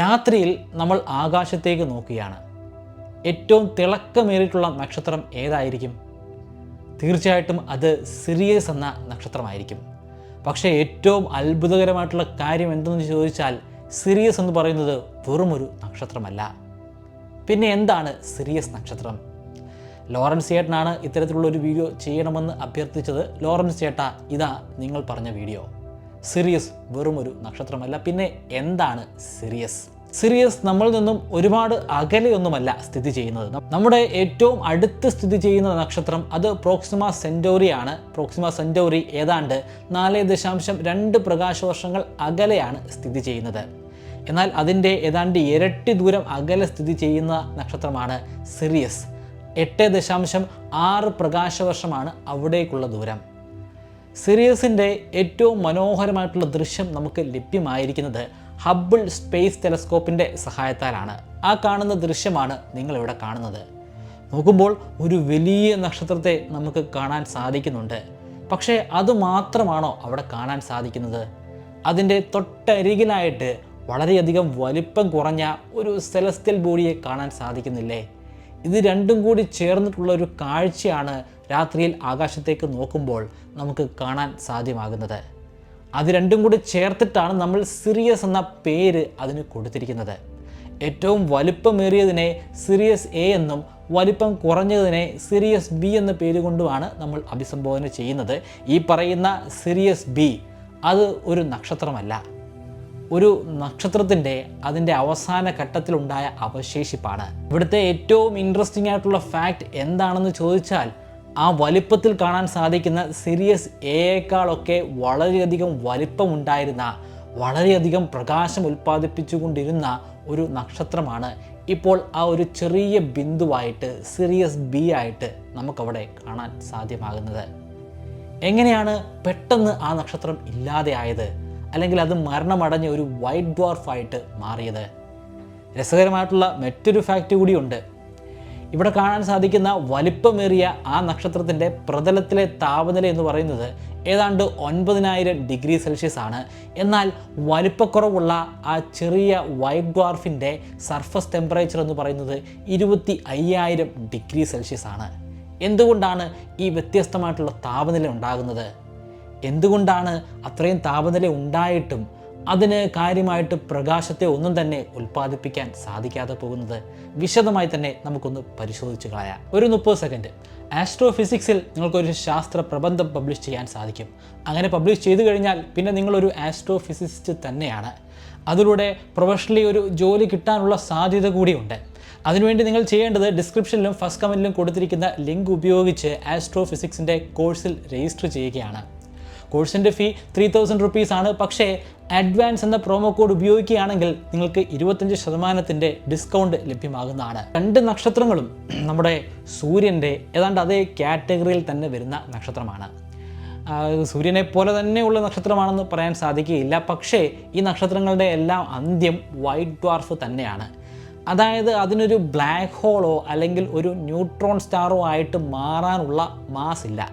രാത്രിയിൽ നമ്മൾ ആകാശത്തേക്ക് നോക്കുകയാണ്. ഏറ്റവും തിളക്കമേറിയിട്ടുള്ള നക്ഷത്രം ഏതായിരിക്കും? തീർച്ചയായിട്ടും അത് സിറിയസ് എന്ന നക്ഷത്രമായിരിക്കും. പക്ഷേ ഏറ്റവും അത്ഭുതകരമായിട്ടുള്ള കാര്യം എന്തെന്ന് ചോദിച്ചാൽ സിറിയസ് എന്ന് പറയുന്നത് വെറുമൊരു നക്ഷത്രമല്ല. പിന്നെ എന്താണ് സിറിയസ് നക്ഷത്രം? ലോറൻസ് ചേട്ടനാണ് ഇത്തരത്തിലുള്ള ഒരു വീഡിയോ ചെയ്യണമെന്ന് അഭ്യർത്ഥിച്ചത്. ലോറൻസ് ചേട്ടാ ഇതാ നിങ്ങൾ പറഞ്ഞ വീഡിയോ. സിറിയസ് വെറും ഒരു നക്ഷത്രമല്ല. പിന്നെ എന്താണ് സിറിയസ് സിറിയസ് നമ്മളിൽ നിന്നും ഒരുപാട് അകലെയൊന്നുമല്ല സ്ഥിതി ചെയ്യുന്നത്. നമ്മുടെ ഏറ്റവും അടുത്ത് സ്ഥിതി ചെയ്യുന്ന നക്ഷത്രം അത് പ്രോക്സിമ സെന്റോറി ആണ്. പ്രോക്സിമ സെന്റോറി ഏതാണ്ട് നാല് ദശാംശം രണ്ട് പ്രകാശവർഷങ്ങൾ അകലെയാണ് സ്ഥിതി ചെയ്യുന്നത്. എന്നാൽ അതിന്റെ ഏതാണ്ട് ഇരട്ടി ദൂരം അകലെ സ്ഥിതി ചെയ്യുന്ന നക്ഷത്രമാണ് സിറിയസ് എട്ട് ദശാംശം ആറ് പ്രകാശവർഷമാണ് അവിടേക്കുള്ള ദൂരം. സിറിയസിന്റെ ഏറ്റവും മനോഹരമായിട്ടുള്ള ദൃശ്യം നമുക്ക് ലഭ്യമായിരിക്കുന്നത് ഹബിൾ സ്പേസ് ടെലസ്കോപ്പിന്റെ സഹായത്താലാണ്. ആ കാണുന്ന ദൃശ്യമാണ് നിങ്ങളിവിടെ കാണുന്നത്. നോക്കുമ്പോൾ ഒരു വലിയ നക്ഷത്രത്തെ നമുക്ക് കാണാൻ സാധിക്കുന്നുണ്ട്. പക്ഷേ അത് മാത്രമാണോ അവിടെ കാണാൻ സാധിക്കുന്നത്? അതിന്റെ തൊട്ടരികിലായിട്ട് വളരെയധികം വലിപ്പം കുറഞ്ഞ ഒരു സെലസ്ത്യൽ ബോഡിയെ കാണാൻ സാധിക്കുന്നില്ലേ? ഇത് രണ്ടും കൂടി ചേർന്നിട്ടുള്ള ഒരു കാഴ്ചയാണ് രാത്രിയിൽ ആകാശത്തേക്ക് നോക്കുമ്പോൾ നമുക്ക് കാണാൻ സാധ്യമാകുന്നത്. അത് രണ്ടും കൂടി ചേർത്തിട്ടാണ് നമ്മൾ സിറിയസ് എന്ന പേര് അതിന് കൊടുത്തിരിക്കുന്നത്. ഏറ്റവും വലിപ്പമേറിയതിനെ സിറിയസ് എ എന്നും വലിപ്പം കുറഞ്ഞതിനെ സിറിയസ് ബി എന്ന പേര് കൊണ്ടുമാണ് നമ്മൾ അഭിസംബോധന ചെയ്യുന്നത്. ഈ പറയുന്ന സിറിയസ് ബി അത് ഒരു നക്ഷത്രമല്ല. ഒരു നക്ഷത്രത്തിന്റെ അതിന്റെ അവസാന ഘട്ടത്തിലുണ്ടായ അവശേഷിപ്പാണ്. ഇവിടുത്തെ ഏറ്റവും ഇൻട്രസ്റ്റിംഗ് ആയിട്ടുള്ള ഫാക്റ്റ് എന്താണെന്ന് ചോദിച്ചാൽ ആ വലിപ്പത്തിൽ കാണാൻ സാധിക്കുന്ന സിറിയസ് എയേക്കാളൊക്കെ വളരെയധികം വലിപ്പമുണ്ടായിരുന്ന വളരെയധികം പ്രകാശം ഉൽപ്പാദിപ്പിച്ചുകൊണ്ടിരുന്ന ഒരു നക്ഷത്രമാണ്. ഇപ്പോൾ ആ ഒരു ചെറിയ ബിന്ദുവായിട്ട് സിറിയസ് ബി ആയിട്ട് നമുക്കവിടെ കാണാൻ സാധ്യമാകുന്നത്. എങ്ങനെയാണ് പെട്ടെന്ന് ആ നക്ഷത്രം ഇല്ലാതെയായത് അല്ലെങ്കിൽ അത് മരണമടഞ്ഞ ഒരു വൈറ്റ് ഡ്വാർഫായിട്ട് മാറിയത്? രസകരമായിട്ടുള്ള മറ്റൊരു ഫാക്റ്റ് കൂടിയുണ്ട്. ഇവിടെ കാണാൻ സാധിക്കുന്ന വലിപ്പമേറിയ ആ നക്ഷത്രത്തിന്റെ പ്രതലത്തിലെ താപനില എന്ന് പറയുന്നത് ഏതാണ്ട് ഒൻപതിനായിരം ഡിഗ്രി സെൽഷ്യസ് ആണ്. എന്നാൽ വലിപ്പക്കുറവുള്ള ആ ചെറിയ വൈറ്റ് ഡ്വാർഫിന്റെ സർഫസ് ടെമ്പറേച്ചർ എന്ന് പറയുന്നത് ഇരുപത്തി അയ്യായിരം ഡിഗ്രി സെൽഷ്യസ് ആണ്. എന്തുകൊണ്ടാണ് ഈ വ്യത്യസ്തമായിട്ടുള്ള താപനില ഉണ്ടാകുന്നത്? എന്തുകൊണ്ടാണ് അത്രയും താപനില ഉണ്ടായിട്ടും അതിന് കാര്യമായിട്ട് പ്രകാശത്തെ ഒന്നും തന്നെ ഉൽപ്പാദിപ്പിക്കാൻ സാധിക്കാതെ പോകുന്നത് വിശദമായി തന്നെ നമുക്കൊന്ന് പരിശോധിച്ച് കളയാം. ഒരു മുപ്പത് സെക്കൻഡ്. ആസ്ട്രോ ഫിസിക്സിൽ നിങ്ങൾക്കൊരു ശാസ്ത്ര പ്രബന്ധം പബ്ലിഷ് ചെയ്യാൻ സാധിക്കും. അങ്ങനെ പബ്ലിഷ് ചെയ്തു കഴിഞ്ഞാൽ പിന്നെ നിങ്ങളൊരു ആസ്ട്രോ ആസ്ട്രോഫിസിസ്റ്റ് തന്നെയാണ്. അതിലൂടെ പ്രൊഫഷണലി ഒരു ജോലി കിട്ടാനുള്ള സാധ്യത കൂടിയുണ്ട്. അതിനുവേണ്ടി നിങ്ങൾ ചെയ്യേണ്ടത് ഡിസ്ക്രിപ്ഷനിലും ഫസ്റ്റ് കമന്റിലും കൊടുത്തിരിക്കുന്ന ലിങ്ക് ഉപയോഗിച്ച് ആസ്ട്രോഫിസിക്സിന്റെ കോഴ്സിൽ രജിസ്റ്റർ ചെയ്യുകയാണ്. കോഴ്സിന്റെ ഫീ ത്രീ തൗസൻഡ് റുപ്പീസ് ആണ്. പക്ഷേ അഡ്വാൻസ് എന്ന പ്രോമോ കോഡ് ഉപയോഗിക്കുകയാണെങ്കിൽ നിങ്ങൾക്ക് ഇരുപത്തഞ്ച് ശതമാനത്തിന്റെ ഡിസ്കൗണ്ട് ലഭ്യമാകുന്നതാണ്. രണ്ട് നക്ഷത്രങ്ങളും നമ്മുടെ സൂര്യന്റെ ഏതാണ്ട് അതേ കാറ്റഗറിയിൽ തന്നെ വരുന്ന നക്ഷത്രമാണ്. സൂര്യനെ പോലെ തന്നെയുള്ള നക്ഷത്രമാണെന്ന് പറയാൻ സാധിക്കുകയില്ല. പക്ഷേ ഈ നക്ഷത്രങ്ങളുടെ എല്ലാം അന്ത്യം വൈറ്റ് ഡ്വാർഫ് തന്നെയാണ്. അതായത് അതിനൊരു ബ്ലാക്ക് ഹോളോ അല്ലെങ്കിൽ ഒരു ന്യൂട്രോൺ സ്റ്റാറോ ആയിട്ട് മാറാനുള്ള മാസ് ഇല്ല.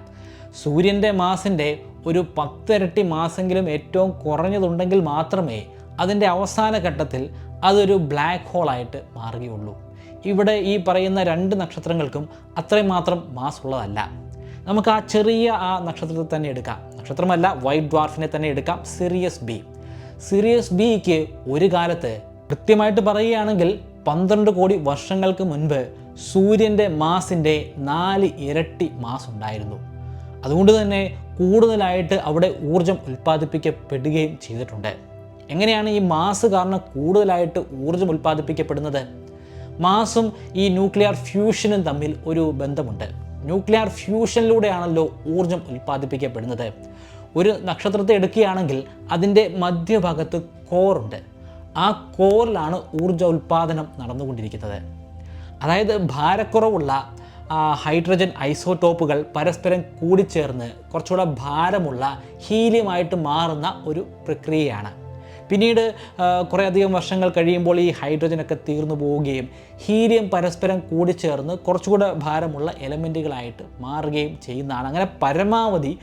സൂര്യന്റെ മാസിന്റെ ഒരു പത്തിരട്ടി മാസെങ്കിലും ഏറ്റവും കുറഞ്ഞതുണ്ടെങ്കിൽ മാത്രമേ അതിന്റെ അവസാന ഘട്ടത്തിൽ അതൊരു ബ്ലാക്ക് ഹോളായിട്ട് മാറുകയുള്ളൂ. ഇവിടെ ഈ പറയുന്ന രണ്ട് നക്ഷത്രങ്ങൾക്കും അത്രയും മാത്രം മാസ് ഉള്ളതല്ല നമുക്ക് ആ ചെറിയ ആ നക്ഷത്രത്തെ തന്നെ എടുക്കാം. നക്ഷത്രമല്ല വൈറ്റ് ഡ്വാർഫിനെ തന്നെ എടുക്കാം. സിറിയസ് ബി സിറിയസ് ബിക്ക് ഒരു കാലത്ത് കൃത്യമായിട്ട് പറയുകയാണെങ്കിൽ പന്ത്രണ്ട് കോടി വർഷങ്ങൾക്ക് മുൻപ് സൂര്യന്റെ മാസിന്റെ നാല് ഇരട്ടി മാസ് ഉണ്ടായിരുന്നു. അതുകൊണ്ട് തന്നെ കൂടുതലായിട്ട് അവിടെ ഊർജം ഉൽപ്പാദിപ്പിക്കപ്പെടുകയും ചെയ്തിട്ടുണ്ട്. എങ്ങനെയാണ് ഈ മാസ് കാരണം കൂടുതലായിട്ട് ഊർജം ഉൽപ്പാദിപ്പിക്കപ്പെടുന്നത്? മാസും ഈ ന്യൂക്ലിയർ ഫ്യൂഷനും തമ്മിൽ ഒരു ബന്ധമുണ്ട്. ന്യൂക്ലിയർ ഫ്യൂഷനിലൂടെയാണല്ലോ ഊർജം ഉൽപ്പാദിപ്പിക്കപ്പെടുന്നത്. ഒരു നക്ഷത്രത്തെ എടുക്കുകയാണെങ്കിൽ അതിന്റെ മധ്യഭാഗത്ത് കോറുണ്ട് ആ കോറിലാണ് ഊർജ ഉൽപ്പാദനം നടന്നുകൊണ്ടിരിക്കുന്നത്. അതായത് ഭാരക്കുറവുള്ള ഹൈഡ്രജൻ ഐസോടോപ്പുകൾ പരസ്പരം കൂടിച്ചേർന്ന് കുറച്ചുകൂടെ ഭാരമുള്ള ഹീലിയമായിട്ട് മാറുന്ന ഒരു പ്രക്രിയയാണ്. പിന്നീട് ആ, കുറേയധികം വർഷങ്ങൾ കഴിയുമ്പോൾ ഈ ഹൈഡ്രജനൊക്കെ തീർന്നു പോവുകയും ഹീലിയം പരസ്പരം കൂടിച്ചേർന്ന് കുറച്ചുകൂടെ ഭാരമുള്ള എലമെന്റുകളായിട്ട് മാറുകയും ചെയ്യുന്നതാണ്. അങ്ങനെ പരമാവധി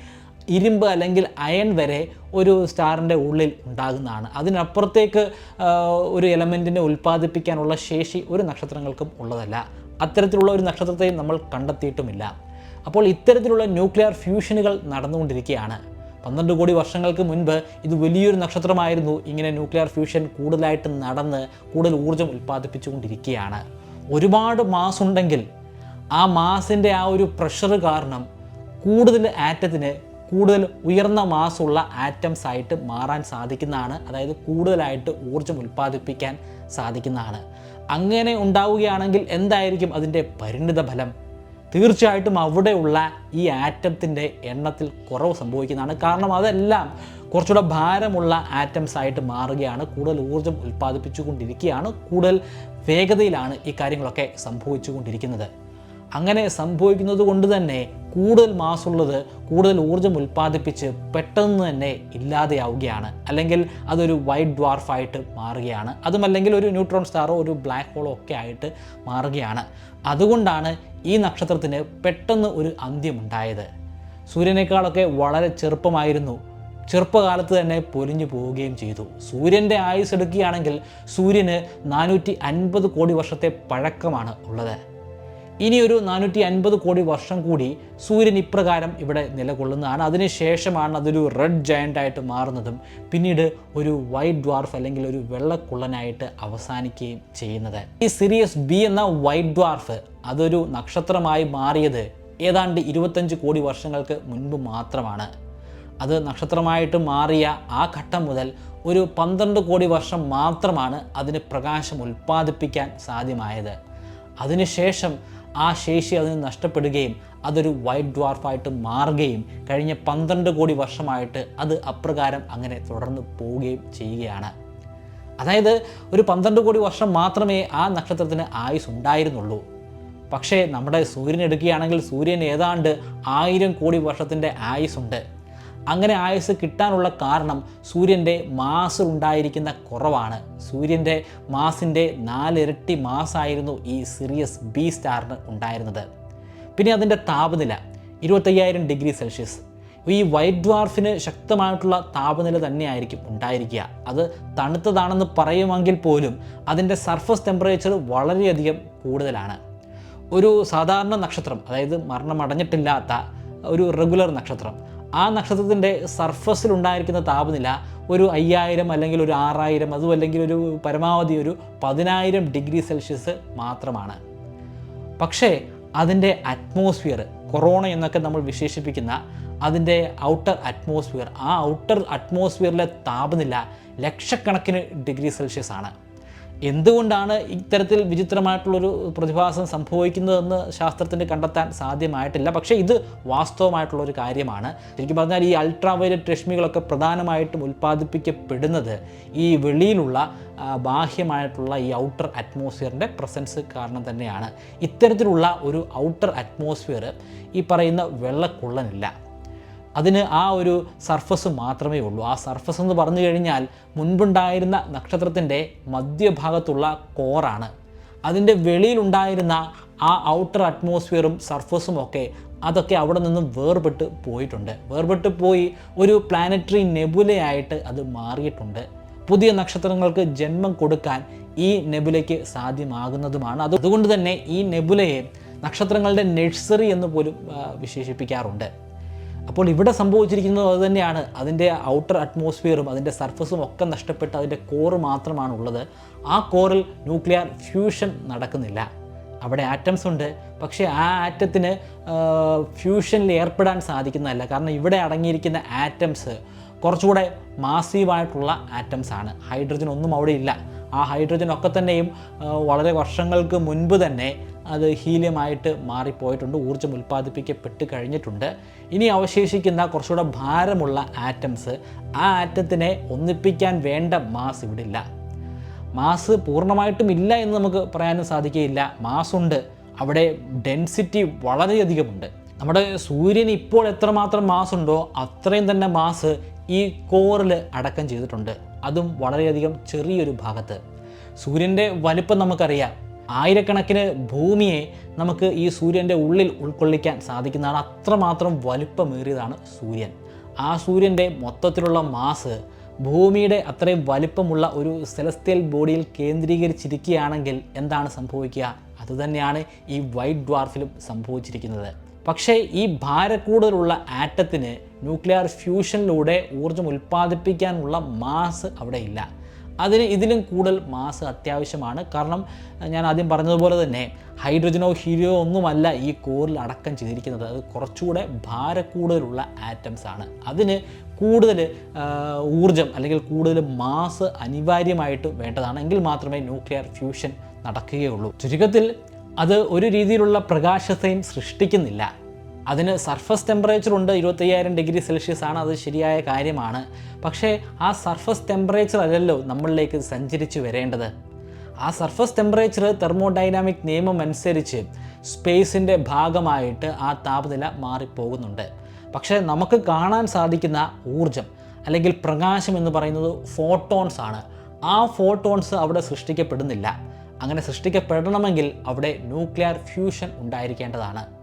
ഇരുമ്പ് അല്ലെങ്കിൽ അയൺ വരെ ഒരു സ്റ്റാറിന്റെ ഉള്ളിൽ ഉണ്ടാകുന്നതാണ്. അതിനപ്പുറത്തേക്ക് ആ, ഒരു എലമെന്റിനെ ഉൽപ്പാദിപ്പിക്കാനുള്ള ശേഷി ഒരു നക്ഷത്രങ്ങൾക്കും ഉള്ളതല്ല. അത്തരത്തിലുള്ള ഒരു നക്ഷത്രത്തെയും നമ്മൾ കണ്ടെത്തിയിട്ടുമില്ല. അപ്പോൾ ഇത്തരത്തിലുള്ള ന്യൂക്ലിയർ ഫ്യൂഷനുകൾ നടന്നുകൊണ്ടിരിക്കുകയാണ്. പന്ത്രണ്ട് കോടി വർഷങ്ങൾക്ക് മുൻപ് ഇത് വലിയൊരു നക്ഷത്രമായിരുന്നു. ഇങ്ങനെ ന്യൂക്ലിയർ ഫ്യൂഷൻ കൂടുതലായിട്ട് നടന്ന് കൂടുതൽ ഊർജം ഉൽപ്പാദിപ്പിച്ചുകൊണ്ടിരിക്കുകയാണ്. ഒരുപാട് മാസ് ഉണ്ടെങ്കിൽ ആ മാസിന്റെ ആ ഒരു പ്രഷർ കാരണം കൂടുതൽ ആറ്റത്തിന് കൂടുതൽ ഉയർന്ന മാസുള്ള ആറ്റംസ് ആയിട്ട് മാറാൻ സാധിക്കുന്നതാണ്. അതായത് കൂടുതലായിട്ട് ഊർജം ഉൽപ്പാദിപ്പിക്കാൻ സാധിക്കുന്നതാണ്. അങ്ങനെ ഉണ്ടാവുകയാണെങ്കിൽ എന്തായിരിക്കും അതിന്റെ പരിണിത ഫലം? തീർച്ചയായിട്ടും അവിടെയുള്ള ഈ ആറ്റത്തിന്റെ എണ്ണത്തിൽ കുറവ് സംഭവിക്കുന്നതാണ്. കാരണം അതെല്ലാം കുറച്ചുകൂടെ ഭാരമുള്ള ആറ്റംസ് ആയിട്ട് മാറുകയാണ്. കൂടുതൽ ഊർജം ഉൽപ്പാദിപ്പിച്ചുകൊണ്ടിരിക്കുകയാണ്. കൂടുതൽ വേഗതയിലാണ് ഈ കാര്യങ്ങളൊക്കെ സംഭവിച്ചുകൊണ്ടിരിക്കുന്നത്. അങ്ങനെ സംഭവിക്കുന്നത് കൊണ്ട് തന്നെ കൂടുതൽ മാസുള്ളത് കൂടുതൽ ഊർജം ഉൽപ്പാദിപ്പിച്ച് പെട്ടെന്ന് തന്നെ ഇല്ലാതെയാവുകയാണ്. അല്ലെങ്കിൽ അതൊരു വൈറ്റ് ഡ്വാർഫായിട്ട് മാറുകയാണ്. അതുമല്ലെങ്കിൽ ഒരു ന്യൂട്രോൺ സ്റ്റാറോ ഒരു ബ്ലാക്ക് ഹോളോ ഒക്കെ ആയിട്ട് മാറുകയാണ്. അതുകൊണ്ടാണ് ഈ നക്ഷത്രത്തിന് പെട്ടെന്ന് ഒരു അന്ത്യമുണ്ടായത് സൂര്യനേക്കാളൊക്കെ വളരെ ചെറുപ്പമായിരുന്നു. ചെറുപ്പകാലത്ത് തന്നെ പൊലിഞ്ഞു പോവുകയും ചെയ്തു. സൂര്യന്റെ ആയുസ് എടുക്കുകയാണെങ്കിൽ സൂര്യന് നാനൂറ്റി അൻപത് കോടി വർഷത്തെ പഴക്കമാണ് ഉള്ളത്. ഇനി ഒരു നാനൂറ്റി അൻപത് കോടി വർഷം കൂടി സൂര്യൻ ഇപ്രകാരം ഇവിടെ നിലകൊള്ളുന്നതാണ്. അതിനുശേഷമാണ് അതൊരു റെഡ് ജയന്റായിട്ട് മാറുന്നതും പിന്നീട് ഒരു വൈറ്റ് ഡ്വാർഫ് അല്ലെങ്കിൽ ഒരു വെള്ളക്കുള്ളനായിട്ട് അവസാനിക്കുകയും ചെയ്യുന്നത്. ഈ സിറിയസ് ബി എന്ന വൈറ്റ് ഡ്വാർഫ് അതൊരു നക്ഷത്രമായി മാറിയത് ഏതാണ്ട് ഇരുപത്തഞ്ച് കോടി വർഷങ്ങൾക്ക് മുൻപ് മാത്രമാണ്. അത് നക്ഷത്രമായിട്ട് മാറിയ ആ ഘട്ടം മുതൽ ഒരു പന്ത്രണ്ട് കോടി വർഷം മാത്രമാണ് അതിന് പ്രകാശം ഉൽപ്പാദിപ്പിക്കാൻ സാധ്യമായത്. അതിനുശേഷം ആ ശേഷി അതിന് നഷ്ടപ്പെടുകയും അതൊരു വൈറ്റ് ഡ്വാർഫായിട്ട് മാറുകയും കഴിഞ്ഞ പന്ത്രണ്ട് കോടി വർഷമായിട്ട് അത് അപ്രകാരം അങ്ങനെ തുടർന്ന് പോവുകയും ചെയ്യുകയാണ്. അതായത് ഒരു പന്ത്രണ്ട് കോടി വർഷം മാത്രമേ ആ നക്ഷത്രത്തിന് ആയുസ് ഉണ്ടായിരുന്നുള്ളൂ പക്ഷേ നമ്മുടെ സൂര്യൻ എടുക്കുകയാണെങ്കിൽ സൂര്യൻ ഏതാണ്ട് ആയിരം കോടി വർഷത്തിന്റെ ആയുസ്സുണ്ട്. അങ്ങനെ ആയുസ് കിട്ടാനുള്ള കാരണം സൂര്യന്റെ മാസ് ഉണ്ടായിരിക്കുന്ന കുറവാണ്. സൂര്യന്റെ മാസിന്റെ നാലിരട്ടി മാസായിരുന്നു ഈ സിറിയസ് ബി സ്റ്റാറിന് ഉണ്ടായിരുന്നത്. പിന്നെ അതിന്റെ താപനില ഇരുപത്തയ്യായിരം ഡിഗ്രി സെൽഷ്യസ്. ഈ വൈറ്റ് ഡ്വാർഫിന് ശക്തമായിട്ടുള്ള താപനില തന്നെയായിരിക്കും ഉണ്ടായിരിക്കുക. അത് തണുത്തതാണെന്ന് പറയുമെങ്കിൽ പോലും അതിന്റെ സർഫസ് ടെമ്പറേച്ചർ വളരെയധികം കൂടുതലാണ്. ഒരു സാധാരണ നക്ഷത്രം അതായത് മരണമടഞ്ഞിട്ടില്ലാത്ത ഒരു റെഗുലർ നക്ഷത്രം ആ നക്ഷത്രത്തിന്റെ സർഫസിൽ ഉണ്ടായിരിക്കുന്ന താപനില ഒരു അയ്യായിരം അല്ലെങ്കിൽ ഒരു ആറായിരം അതും അല്ലെങ്കിൽ ഒരു പരമാവധി ഒരു പതിനായിരം ഡിഗ്രി സെൽഷ്യസ് മാത്രമാണ്. പക്ഷേ അതിന്റെ അറ്റ്മോസ്ഫിയർ കൊറോണ എന്നൊക്കെ നമ്മൾ വിശേഷിപ്പിക്കുന്ന അതിന്റെ ഔട്ടർ അറ്റ്മോസ്ഫിയർ ആ ഔട്ടർ അറ്റ്മോസ്ഫിയറിലെ താപനില ലക്ഷക്കണക്കിന് ഡിഗ്രി സെൽഷ്യസ് ആണ്. എന്തുകൊണ്ടാണ് ഇത്തരത്തിൽ വിചിത്രമായിട്ടുള്ളൊരു പ്രതിഭാസം സംഭവിക്കുന്നതെന്ന് ശാസ്ത്രത്തിന് കണ്ടെത്താൻ സാധ്യമായിട്ടില്ല? പക്ഷേ ഇത് വാസ്തവമായിട്ടുള്ളൊരു കാര്യമാണ്. ശരിക്കും പറഞ്ഞാൽ ഈ അൾട്രാ വയലറ്റ് രശ്മികളൊക്കെ പ്രധാനമായിട്ടും ഉൽപ്പാദിപ്പിക്കപ്പെടുന്നത് ഈ വെളിയിലുള്ള ബാഹ്യമായിട്ടുള്ള ഈ ഔട്ടർ അറ്റ്മോസ്ഫിയറിന്റെ പ്രസൻസ് കാരണം തന്നെയാണ്. ഇത്തരത്തിലുള്ള ഒരു ഔട്ടർ അറ്റ്മോസ്ഫിയർ ഈ പറയുന്ന വെള്ളക്കുള്ളനില്ല. അതിന് ആ ഒരു സർഫസ് മാത്രമേ ഉള്ളൂ. ആ സർഫസ് എന്ന് പറഞ്ഞു കഴിഞ്ഞാൽ മുൻപുണ്ടായിരുന്ന നക്ഷത്രത്തിന്റെ മധ്യഭാഗത്തുള്ള കോറാണ്. അതിന്റെ വെളിയിലുണ്ടായിരുന്ന ആ ഔട്ടർ അറ്റ്മോസ്ഫിയറും സർഫസും ഒക്കെ അതൊക്കെ അവിടെ നിന്നും വേർപെട്ട് പോയിട്ടുണ്ട്. വേർപെട്ട് പോയി ഒരു പ്ലാനറ്ററി നെബുലയായിട്ട് അത് മാറിയിട്ടുണ്ട്. പുതിയ നക്ഷത്രങ്ങൾക്ക് ജന്മം കൊടുക്കാൻ ഈ നെബുലയ്ക്ക് സാധ്യമാകുന്നതുമാണ്. അതുകൊണ്ട് തന്നെ ഈ നെബുലയെ നക്ഷത്രങ്ങളുടെ നഴ്സറി എന്ന് പോലും വിശേഷിപ്പിക്കാറുണ്ട്. അപ്പോൾ ഇവിടെ സംഭവിച്ചിരിക്കുന്നത് അത് തന്നെയാണ്. അതിന്റെ ഔട്ടർ അറ്റ്മോസ്ഫിയറും അതിന്റെ സർഫസും ഒക്കെ നഷ്ടപ്പെട്ട് അതിന്റെ കോറ് മാത്രമാണ് ഉള്ളത് ആ കോറിൽ ന്യൂക്ലിയർ ഫ്യൂഷൻ നടക്കുന്നില്ല. അവിടെ ആറ്റംസ് ഉണ്ട്. പക്ഷേ ആ ആറ്റത്തിന് ഫ്യൂഷനിൽ ഏർപ്പെടാൻ സാധിക്കുന്നതല്ല. കാരണം ഇവിടെ അടങ്ങിയിരിക്കുന്ന ആറ്റംസ് കുറച്ചുകൂടെ മാസീവായിട്ടുള്ള ആറ്റംസ് ആണ്. ഹൈഡ്രജൻ ഒന്നും അവിടെ ഇല്ല. ആ ഹൈഡ്രജൻ ഒക്കെ തന്നെയും വളരെ വർഷങ്ങൾക്ക് മുൻപ് തന്നെ അത് ഹീലിയമായിട്ട് മാറിപ്പോയിട്ടുണ്ട് ഊർജം ഉൽപ്പാദിപ്പിക്കപ്പെട്ട് കഴിഞ്ഞിട്ടുണ്ട്. ഇനി അവശേഷിക്കുന്ന കുറച്ചുകൂടെ ഭാരമുള്ള ആറ്റംസ് ആ ആറ്റത്തിനെ ഒന്നിപ്പിക്കാൻ വേണ്ട മാസ് ഇവിടെ ഇല്ല മാസ് പൂർണമായിട്ടും ഇല്ല എന്ന് നമുക്ക് പറയാനും സാധിക്കുകയില്ല. മാസുണ്ട് അവിടെ ഡെൻസിറ്റി വളരെയധികമുണ്ട്. നമ്മുടെ സൂര്യന് ഇപ്പോൾ എത്രമാത്രം മാസ് ഉണ്ടോ അത്രയും തന്നെ മാസ് ഈ കോറിൽ അടക്കം ചെയ്തിട്ടുണ്ട്. അതും വളരെയധികം ചെറിയൊരു ഭാഗത്ത്. സൂര്യന്റെ വലിപ്പം നമുക്കറിയാം. ആയിരക്കണക്കിന് ഭൂമിയെ നമുക്ക് ഈ സൂര്യന്റെ ഉള്ളിൽ ഉൾക്കൊള്ളിക്കാൻ സാധിക്കുന്നതാണ്. അത്രമാത്രം വലുപ്പമേറിയതാണ് സൂര്യൻ. ആ സൂര്യന്റെ മൊത്തത്തിലുള്ള മാസ് ഭൂമിയുടെ അത്രയും വലിപ്പമുള്ള ഒരു സെലസ്ത്യൽ ബോഡിയിൽ കേന്ദ്രീകരിച്ചിരിക്കുകയാണെങ്കിൽ എന്താണ് സംഭവിക്കുക? അതുതന്നെയാണ് ഈ വൈറ്റ് ഡ്വാർഫിലും സംഭവിച്ചിരിക്കുന്നത്. പക്ഷേ ഈ ഭാരക്കൂടുതലുള്ള ആറ്റത്തിന് ന്യൂക്ലിയർ ഫ്യൂഷനിലൂടെ ഊർജം ഉൽപ്പാദിപ്പിക്കാനുള്ള മാസ് അവിടെ ഇല്ല അതിന് ഇതിലും കൂടുതൽ മാസ് അത്യാവശ്യമാണ്. കാരണം ഞാൻ ആദ്യം പറഞ്ഞതുപോലെ തന്നെ ഹൈഡ്രജനോ ഹീലിയോ ഒന്നുമല്ല ഈ കോറിൽ അടക്കം ചെയ്തിരിക്കുന്നത്. അത് കുറച്ചുകൂടെ ഭാരക്കൂടുതലുള്ള ആറ്റംസ് ആണ്. അതിന് കൂടുതൽ ഊർജം അല്ലെങ്കിൽ കൂടുതൽ മാസ് അനിവാര്യമായിട്ട് വേണ്ടതാണ്. എങ്കിൽ മാത്രമേ ന്യൂക്ലിയർ ഫ്യൂഷൻ നടക്കുകയുള്ളൂ. ചുരുക്കത്തിൽ അത് ഒരു രീതിയിലുള്ള പ്രകാശത്തെയും സൃഷ്ടിക്കുന്നില്ല. അതിന് സർഫസ് ടെമ്പറേച്ചർ ഉണ്ട് ഇരുപത്തയ്യായിരം ഡിഗ്രി സെൽഷ്യസ് ആണ് അത് ശരിയായ കാര്യമാണ്. പക്ഷേ ആ സർഫസ് ടെമ്പറേച്ചർ അല്ലല്ലോ നമ്മളിലേക്ക് സഞ്ചരിച്ച് വരേണ്ടത്. ആ സർഫസ് ടെമ്പറേച്ചർ തെർമോഡൈനാമിക് നിയമം അനുസരിച്ച് സ്പേസിന്റെ ഭാഗമായിട്ട് ആ താപനില മാറിപ്പോകുന്നുണ്ട്. പക്ഷേ നമുക്ക് കാണാൻ സാധിക്കുന്ന ഊർജം അല്ലെങ്കിൽ പ്രകാശം എന്ന് പറയുന്നത് ഫോട്ടോൺസ് ആണ്. ആ ഫോട്ടോൺസ് അവിടെ സൃഷ്ടിക്കപ്പെടുന്നില്ല. അങ്ങനെ സൃഷ്ടിക്കപ്പെടണമെങ്കിൽ അവിടെ ന്യൂക്ലിയർ ഫ്യൂഷൻ ഉണ്ടായിരിക്കേണ്ടതാണ്.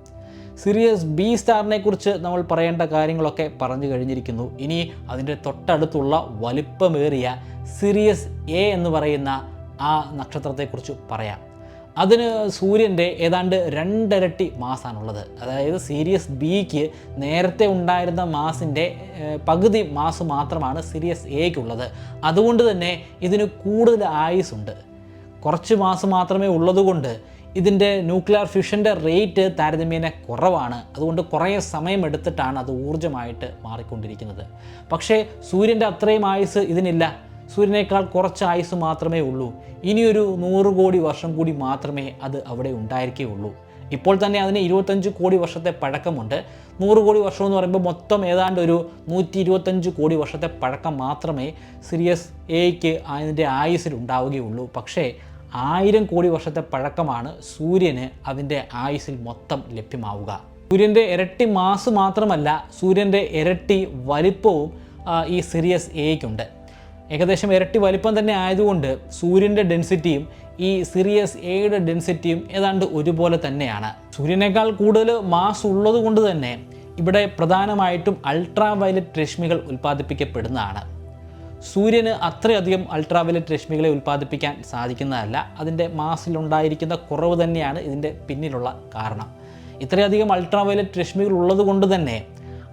സിറിയസ് ബി സ്റ്റാറിനെ കുറിച്ച് നമ്മൾ പറയേണ്ട കാര്യങ്ങളൊക്കെ പറഞ്ഞു കഴിഞ്ഞിരിക്കുന്നു. ഇനി അതിന്റെ തൊട്ടടുത്തുള്ള വലിപ്പമേറിയ സിറിയസ് എ എന്ന് പറയുന്ന ആ നക്ഷത്രത്തെക്കുറിച്ച് പറയാം. അതിന് സൂര്യന്റെ ഏതാണ്ട് രണ്ടിരട്ടി മാസാണുള്ളത്. അതായത് സീരിയസ് ബിക്ക് നേരത്തെ ഉണ്ടായിരുന്ന മാസിന്റെ പകുതി മാസ് മാത്രമാണ് സീരിയസ് എക്കുള്ളത് അതുകൊണ്ട് തന്നെ ഇതിന് കൂടുതൽ ആയുസ്സുണ്ട്. കുറച്ച് മാസം മാത്രമേ ഉള്ളതുകൊണ്ട് ഇതിന്റെ ന്യൂക്ലിയർ ഫ്യൂഷന്റെ റേറ്റ് താരതമ്യേന കുറവാണ്. അതുകൊണ്ട് കുറേ സമയമെടുത്തിട്ടാണ് അത് ഊർജമായിട്ട് മാറിക്കൊണ്ടിരിക്കുന്നത്. പക്ഷേ സൂര്യന്റെ അത്രയും ആയുസ് ഇതിനില്ല. സൂര്യനേക്കാൾ കുറച്ച് ആയുസ് മാത്രമേ ഉള്ളൂ. ഇനിയൊരു നൂറ് കോടി വർഷം കൂടി മാത്രമേ അത് അവിടെ ഉണ്ടായിരിക്കുകയുള്ളൂ. ഇപ്പോൾ തന്നെ അതിന് ഇരുപത്തഞ്ച് കോടി വർഷത്തെ പഴക്കമുണ്ട്. നൂറ് കോടി വർഷം എന്ന് പറയുമ്പോൾ മൊത്തം ഏതാണ്ട് ഒരു നൂറ്റി ഇരുപത്തഞ്ച് കോടി വർഷത്തെ പഴക്കം മാത്രമേ സിറിയസ് എക്ക് അതിന്റെ ആയുസിൽ ഉണ്ടാവുകയുള്ളൂ. പക്ഷേ ആയിരം കോടി വർഷത്തെ പഴക്കമാണ് സൂര്യന് അതിന്റെ ആയുസിൽ മൊത്തം ലഭ്യമാവുക. സൂര്യന്റെ ഇരട്ടി മാസ് മാത്രമല്ല സൂര്യന്റെ ഇരട്ടി വലിപ്പവും ഈ സിറിയസ് എയ്ക്കുണ്ട് ഏകദേശം ഇരട്ടി വലിപ്പം തന്നെ ആയതുകൊണ്ട് സൂര്യന്റെ ഡെൻസിറ്റിയും ഈ സിറിയസ് എയുടെ ഡെൻസിറ്റിയും ഏതാണ്ട് ഒരുപോലെ തന്നെയാണ്. സൂര്യനേക്കാൾ കൂടുതൽ മാസ് ഉള്ളത് കൊണ്ട് തന്നെ ഇവിടെ പ്രധാനമായിട്ടും അൾട്രാ വയലറ്റ് രശ്മികൾ ഉൽപ്പാദിപ്പിക്കപ്പെടുന്നതാണ്. സൂര്യന് അത്രയധികം അൾട്രാവയലറ്റ് രശ്മികളെ ഉൽപ്പാദിപ്പിക്കാൻ സാധിക്കുന്നതല്ല. അതിന്റെ മാസിലുണ്ടായിരിക്കുന്ന കുറവ് തന്നെയാണ് ഇതിന്റെ പിന്നിലുള്ള കാരണം. ഇത്രയധികം അൾട്രാവയലറ്റ് രശ്മികൾ ഉള്ളത് കൊണ്ട് തന്നെ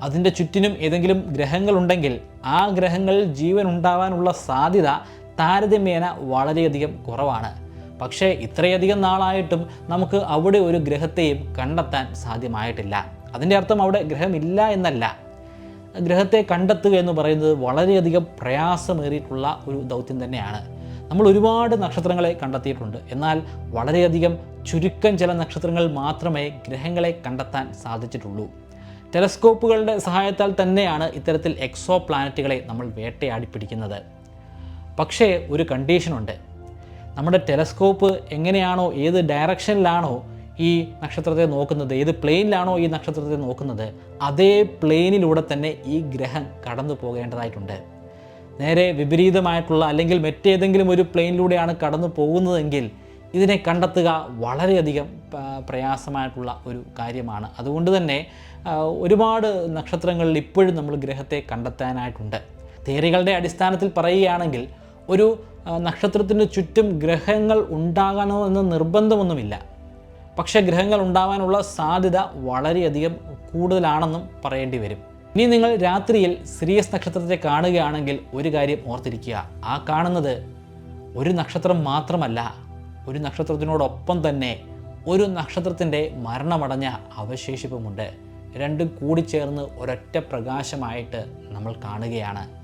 അതിന്റെ ചുറ്റിനും ഏതെങ്കിലും ഗ്രഹങ്ങളുണ്ടെങ്കിൽ ആ ഗ്രഹങ്ങളിൽ ജീവൻ ഉണ്ടാവാനുള്ള സാധ്യത താരതമ്യേന വളരെയധികം കുറവാണ്. പക്ഷേ ഇത്രയധികം നാളായിട്ടും നമുക്ക് അവിടെ ഒരു ഗ്രഹത്തെയും കണ്ടെത്താൻ സാധ്യമായിട്ടില്ല. അതിന്റെ അർത്ഥം അവിടെ ഗ്രഹമില്ല എന്നല്ല. ഗ്രഹത്തെ കണ്ടെത്തുക എന്ന് പറയുന്നത് വളരെയധികം പ്രയാസമേറിയിട്ടുള്ള ഒരു ദൗത്യം തന്നെയാണ്. നമ്മൾ ഒരുപാട് നക്ഷത്രങ്ങളെ കണ്ടെത്തിയിട്ടുണ്ട്. എന്നാൽ വളരെയധികം ചുരുക്കം ചില നക്ഷത്രങ്ങൾ മാത്രമേ ഗ്രഹങ്ങളെ കണ്ടെത്താൻ സാധിച്ചിട്ടുള്ളൂ. ടെലസ്കോപ്പുകളുടെ സഹായത്താൽ തന്നെയാണ് ഇത്തരത്തിൽ എക്സോ പ്ലാനറ്റുകളെ നമ്മൾ വേട്ടയാടി പിടിക്കുന്നത് പക്ഷേ ഒരു കണ്ടീഷനുണ്ട്. നമ്മുടെ ടെലസ്കോപ്പ് എങ്ങനെയാണോ ഏത് ഡയറക്ഷനിലാണോ ഈ നക്ഷത്രത്തെ നോക്കുന്നത് ഏത് പ്ലെയിനിലാണോ ഈ നക്ഷത്രത്തെ നോക്കുന്നത് അതേ പ്ലെയിനിലൂടെ തന്നെ ഈ ഗ്രഹം കടന്നു പോകേണ്ടതായിട്ടുണ്ട്. നേരെ വിപരീതമായിട്ടുള്ള അല്ലെങ്കിൽ മറ്റേതെങ്കിലും ഒരു പ്ലെയിനിലൂടെയാണ് കടന്നു പോകുന്നതെങ്കിൽ ഇതിനെ കണ്ടെത്തുക വളരെയധികം പ്രയാസമായിട്ടുള്ള ഒരു കാര്യമാണ്. അതുകൊണ്ട് തന്നെ ഒരുപാട് നക്ഷത്രങ്ങളിൽ ഇപ്പോഴും നമ്മൾ ഗ്രഹത്തെ കണ്ടെത്താനായിട്ടുണ്ട്. തിയറികളുടെ അടിസ്ഥാനത്തിൽ പറയുകയാണെങ്കിൽ ഒരു നക്ഷത്രത്തിന് ചുറ്റും ഗ്രഹങ്ങൾ ഉണ്ടാകണമെന്ന് നിർബന്ധമൊന്നുമില്ല. പക്ഷേ ഗ്രഹങ്ങൾ ഉണ്ടാവാനുള്ള സാധ്യത വളരെയധികം കൂടുതലാണെന്നും പറയേണ്ടി വരും. ഇനി നിങ്ങൾ രാത്രിയിൽ സിറിയസ് നക്ഷത്രത്തെ കാണുകയാണെങ്കിൽ ഒരു കാര്യം ഓർത്തിരിക്കുക. ആ കാണുന്നത് ഒരു നക്ഷത്രം മാത്രമല്ല ഒരു നക്ഷത്രത്തിനോടൊപ്പം തന്നെ ഒരു നക്ഷത്രത്തിന്റെ മരണമടഞ്ഞ അവശേഷിപ്പുമുണ്ട്. രണ്ടും കൂടിച്ചേർന്ന് ഒരൊറ്റ പ്രകാശമായിട്ട് നമ്മൾ കാണുകയാണ്.